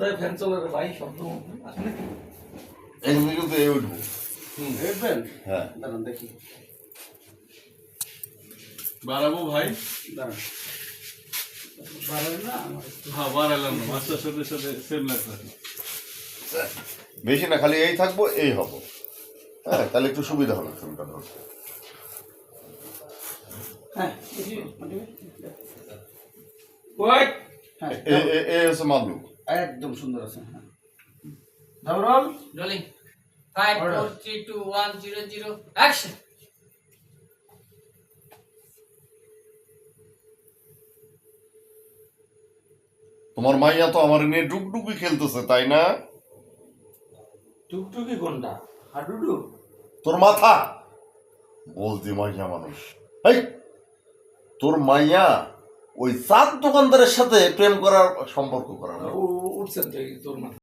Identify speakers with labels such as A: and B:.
A: তাই ফ্যান চলে রে ভাই শব্দ আসলে
B: এখানে কিন্তু এ উঠবো। হ্যাঁ।
C: দাঁড়ান দেখি।
D: বাড়াবো ভাই?
C: দাঁড়ান। না আমার একটু
D: হ্যাঁ বাড়ালাম না মাস্টার সাথে সাথে সেম লাগতেছে
B: বেশি না খালি এই থাকব এই হব। হ্যাঁ তাহলে একটু সুবিধা হবে ফোনটা ধরতে।
C: হ্যাঁ
A: ওয়েট
C: হ্যাঁ
B: এ এ- এ হচ্ছে মাদলু
C: একদম সুন্দর আছে হ্যাঁ
E: Rolling. Five,
C: Order.
E: four, three, two, one, zero, zero. Action.
B: তোমার মাইয়া তো আমার নিয়ে ডুকডুকি খেলতেছে তাই না
A: টুকটুকি কোনটা হাডুডু
B: তোর মাথা বলতি মাইয়া মানুষ এই তোর মাইয়া ওই চাঁদ দোকানদারের সাথে প্রেম করার সম্পর্ক
A: করা উঠছেন তোর মাথা